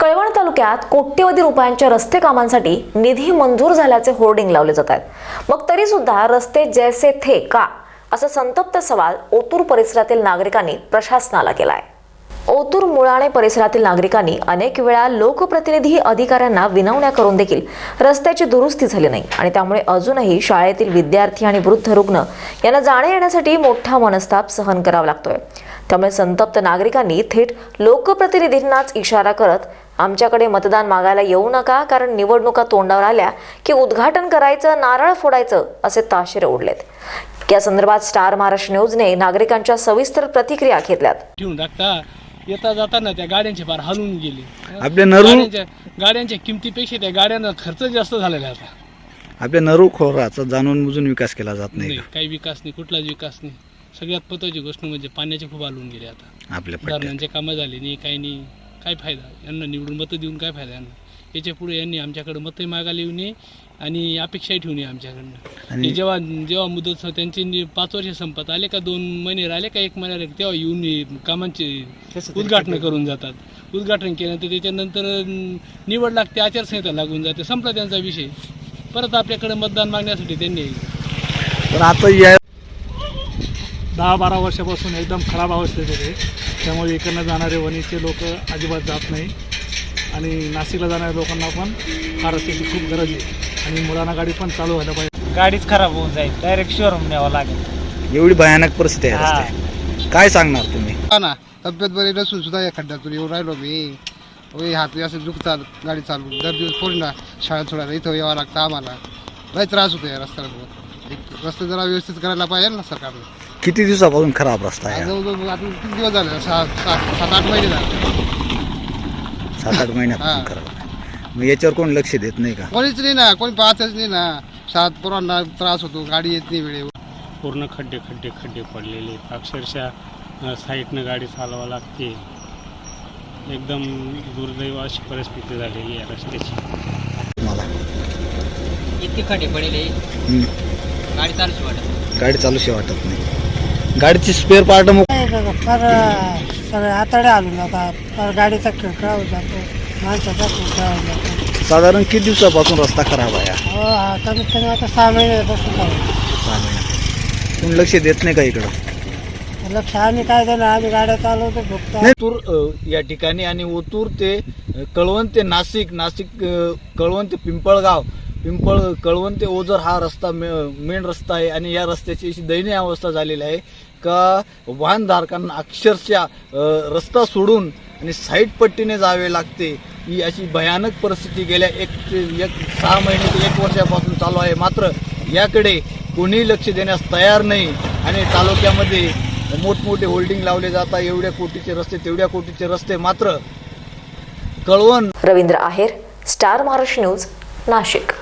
कळवण तालुक्यात कोट्यवधी रुपयांच्या रस्ते कामांसाठी निधी मंजूर झाल्याचे होर्डिंग लावले जात आहेत. मग तरी सुद्धा रस्ते जैसे थे का? असा संतप्त सवाल ओतूर परिसरातील नागरिकांनी प्रशासनाला केलाय. ओतूर मुळाणे परिसरातील नागरिकांनी अनेक वेळा लोकप्रतिनिधी अधिकाऱ्यांना विनवण्या करून देखील रस्त्याची दुरुस्ती झाली नाही आणि त्यामुळे अजूनही शाळेतील विद्यार्थी आणि वृद्ध रुग्ण यांना जाण्या येण्यासाठी मोठा मनस्ताप सहन करावा लागतोय. त्यामुळे संतप्त नागरिकांनी थेट लोकप्रतिनिधींनाच इशारा करत आमच्याकडे मतदान मागायला येऊ नका कारण निवडणुका तोंडावर आल्या की उद्घाटन करायचं नारळ फोडायचं असे ताशेरे उडलेत. या संदर्भात स्टार महाराष्ट्र न्यूजने नागरिकांच्या सविस्तर प्रतिक्रिया घेतल्यात. येता जाताना त्या गाड्यांचे फार हलून गेले. आपल्या नरू गाड्यांच्या किमतीपेक्षा त्या गाड्यांना खर्च जास्त झालेला आहे आता. आपल्या नरू खोराचा जाणून बुजून विकास केला जात नाही काही विकास नाही कुठलाच विकास नाही. सगळ्यात महत्वाची गोष्ट म्हणजे पाण्याचे खूप हलून गेले आता. आपल्या धरणांचे कामं झाले नाही काही नाही. काय फायदा? यांना निवडून मतं देऊन काय फायदा यांना? याच्यापुढे यांनी आमच्याकडे मतही मागायला येऊ नये आणि अपेक्षाही ठेवू नये आमच्याकडनं. आणि- जेव्हा जेव्हा मुदत त्यांचे पाच वर्ष संपत आले का दोन महिने राहिले का एक महिना राहिले तेव्हा येऊन हे कामांचे उद्घाटन करून जातात. उद्घाटन केल्यानंतर त्याच्यानंतर निवड लागते आचारसंहिता लागून जाते. संपला त्यांचा विषय. परत आपल्याकडे मतदान मागण्यासाठी त्यांनी. पण आता या दहा बारा वर्षापासून एकदम खराब अवस्थेत होते. त्यामुळे इकडनं जाणारे वणीचे लोक अजिबात जात नाही. आणि नाशिकला जाणाऱ्या लोकांना पण हा रस्त्याची खूप गरज आहे. आणि मुलांना गाडी पण चालू व्हायला पाहिजे. गाडीच खराब होऊन जाईल. डायरेक्ट शोरूम न्यावं लागेल. एवढी भयानक परिस्थिती आहे हा. काय सांगणार तुम्ही? हा ना तब्येत बरी नसून सुद्धा या खड्ड्यातून येऊन राहिलो मी. वय हात असं दुखतात गाडी चालू दर दिवस पूर्ण शाळा सोडायला इथं यावं लागतं आम्हाला. लय त्रास होतो या रस्त्याला. एक रस्ते जरा व्यवस्थित करायला पाहिजे ना सरकारने. किती दिवसापासून खराब रस्ता आहे जवळजवळ आता किती दिवस झाले? सहा सात सात आठ महिने झाले. सात आठ महिन्यापासून हा. खराब मग याच्यावर कोण लक्ष देत नाही का? कोणीच नाही ना कोणी पाहतच नाही ना. सात पोरांना त्रास होतो गाडी येत नाही वेळेवर. पूर्ण खड्डे खड्डे खड्डे पडलेले आहेत. अक्षरशः अ, साईडनं गाडी चालवावं लागते. एकदम दुर्दैव अशी परिस्थिती झालेली आहे रस्त्याची. मला इतके खड्डे पडेले हम्म. गाडी चालूच वाटत गाडी चालूशी वाटत नाही. गाडीची स्पेअर पार्ट मग फार सगळे आतडे आलून जातात फार गाडीचा खिळखळा होत जातो. माणसाचा खिळखळा होत जातो. साधारण किती दिवसापासून रस्ता खराब आहे हा? हो हा कमीत कमी आता सहा महिन्यापासून चालू सहा महिन्यात कोण लक्ष देत नाही का इकडं? लक्ष आम्ही काय देणार? आम्ही गाड्या चालवतो फक्त ओतूर अ, या ठिकाणी आणि ओतूर ते अ, कळवण ते नाशिक नाशिक अ, कळवण ते पिंपळगाव पिंपळ कळवण ते ओझर हा रस्ता मे मेन रस्ता आहे आणि या रस्त्याची अशी दयनीय अवस्था झालेली आहे. का वाहनधारकांना अक्षरशः रस्ता सोडून आणि साईड पट्टीने जावे लागते ही अशी भयानक परिस्थिती गेल्या एक ते एक सहा महिने ते एक वर्षापासून चालू आहे. मात्र याकडे कोणीही लक्ष देण्यास तयार नाही आणि तालुक्यामध्ये मोठमोठे होल्डिंग लावले जातात एवढ्या कोटीचे रस्ते तेवढ्या कोटीचे रस्ते. मात्र कळवण रवींद्र आहेर स्टार महाराष्ट्र न्यूज नाशिक.